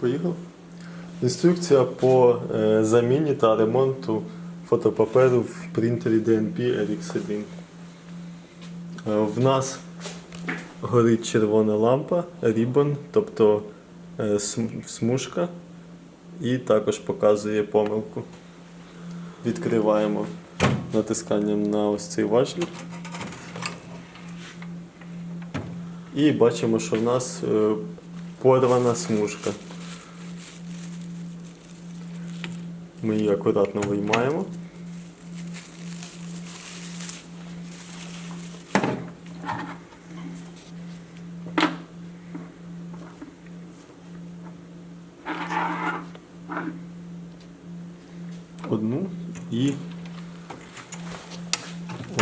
Поїхав. Інструкція по е, заміні та ремонту фотопаперу в принтері DNP RX1. Е, в нас горить червона лампа, рібон, тобто е, смужка, і також показує помилку. Відкриваємо натисканням на ось цей важіль. І бачимо, що в нас порвана смужка. Ми її акуратно виймаємо. Одну і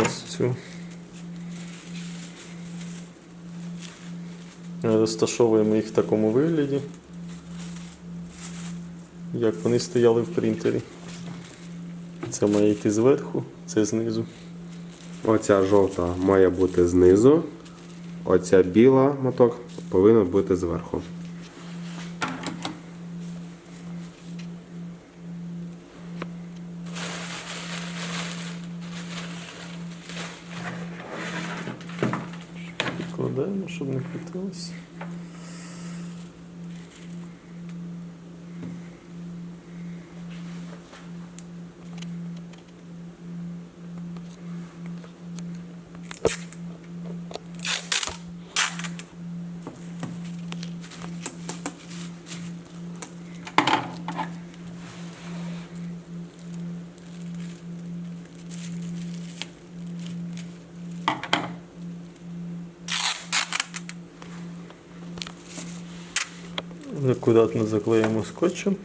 ось цю. Розташовуємо їх в такому вигляді, як вони стояли в принтері. Це має йти зверху, це знизу. Оця жовта має бути знизу, оця біла моток повинна бути зверху. Підкладаємо, щоб не крутилось. Акуратно заклеїмо скотчем.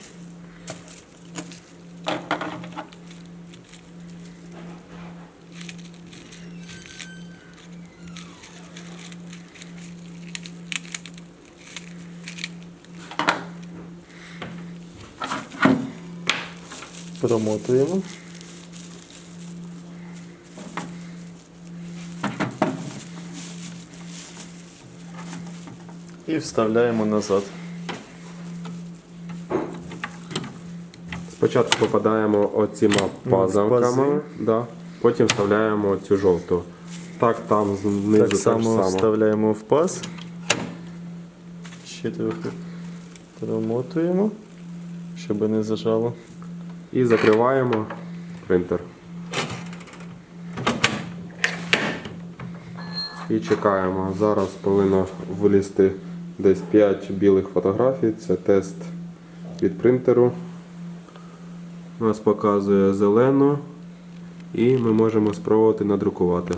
Промотуємо. І вставляємо назад. Спочатку попадаємо оціма пазалками, пази. да, потім вставляємо цю жовту. Так, там знизу Так само само. вставляємо в паз. Ще трохи промотуємо, щоб не зажало. І закриваємо принтер. І чекаємо. Зараз повинно вилізти десь 5 білих фотографій. Це тест від принтеру. У нас показує зелену. І ми можемо спробувати надрукувати.